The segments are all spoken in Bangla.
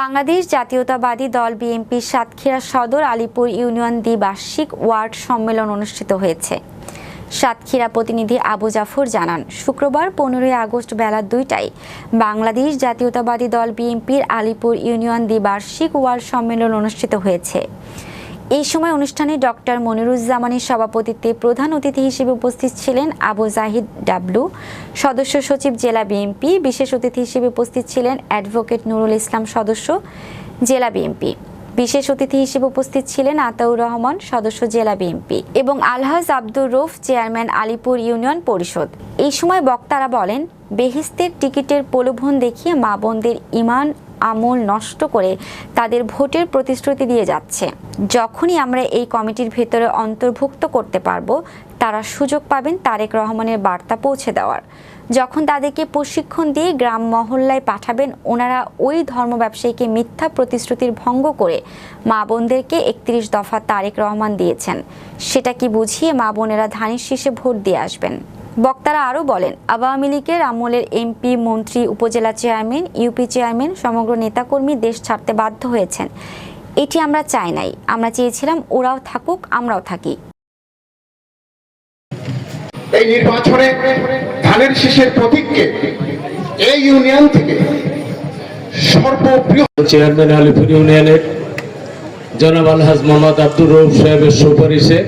বাংলাদেশ জাতীয়তাবাদী দল বিএনপির সাতক্ষীরা সদর আলিপুর ইউনিয়ন দ্বিবার্ষিক ওয়ার্ড সম্মেলন অনুষ্ঠিত হয়েছে। সাতক্ষীরা প্রতিনিধি আবু জাফর জানান, শুক্রবার পনেরোই আগস্ট বেলা দুইটায় বাংলাদেশ জাতীয়তাবাদী দল বিএনপির আলিপুর ইউনিয়ন দ্বিবার্ষিক ওয়ার্ড সম্মেলন অনুষ্ঠিত হয়েছে। এই সময় অনুষ্ঠানে ডক্টর মনিরুজ্জামানের সভাপতিত্বে প্রধান অতিথি হিসেবে উপস্থিত ছিলেন আবু জাহিদ ডাবলু। সদস্য সচিব জেলা বিএনপি। বিশেষ অতিথি হিসেবে উপস্থিত ছিলেন অ্যাডভোকেট নুরুল ইসলাম সদস্য জেলা বিএনপি। বিশেষ অতিথি হিসেবে উপস্থিত ছিলেন আতাউর রহমান, সদস্য জেলা বিএনপি এবং আলহাজ আব্দুর রৌফ, চেয়ারম্যান আলিপুর ইউনিয়ন পরিষদ। এই সময় বক্তারা বলেন বেহিস্তের টিকিটের প্রলোভন দেখিয়ে মা বোনদের ইমান, আমল নষ্ট করে তাদের ভোটের প্রতিশ্রুতি দিয়ে যাচ্ছে। যখনই আমরা এই কমিটির ভেতরে অন্তর্ভুক্ত করতে পারব, তারা সুযোগ পাবেন তারেক রহমানের বার্তা পৌঁছে দেওয়ার। যখন তাদেরকে প্রশিক্ষণ দিয়ে গ্রাম মহল্লায় পাঠাবেন, ওনারা ওই ধর্ম ব্যবসায়ীকে মিথ্যা প্রতিশ্রুতির ভঙ্গ করে মা বোনদেরকে একত্রিশ দফা তারেক রহমান দিয়েছেন। সেটা কি বুঝিয়ে মা বোনেরা ধানের শীষে ভোট দিয়ে আসবেন? বক্তারা আরও বলেন আওয়ামী লীগের আমলের এমপি মন্ত্রী উপজেলা চেয়ারম্যান ইউপি চেয়ারম্যান সমগ্র নেতাকর্মী দেশ ছাড়তে বাধ্য হয়েছেন। এটি আমরা চাই নাই। আমরা চেয়েছিলাম ওরাও থাকুক আমরাও থাকি। এই নির্বাচনে ধানের শীষের প্রতীককে এই ইউনিয়ন থেকে সর্ববৃহৎ চেয়ারম্যান আলিপুর ইউনিয়নের জনাব আলহাজ মোহাম্মদ আব্দুর রৌফ সাহেবের সুপারিশে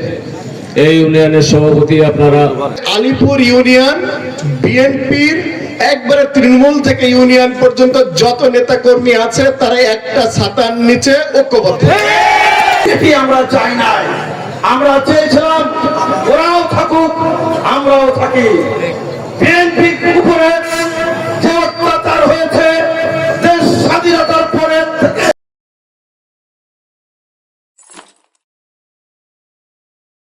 এই ইউনিয়নের সভাপতি আপনারা আলিপুর ইউনিয়ন বিএনপির একবারে তৃণমূল থেকে ইউনিয়ন পর্যন্ত যত নেতা কর্মী আছে তারা একটা ছাতার নিচে ঐক্যবদ্ধ। এটি আমরা চাই নাই। আমরা চেয়েছিলাম ওরাও থাকুক আমরাও থাকি।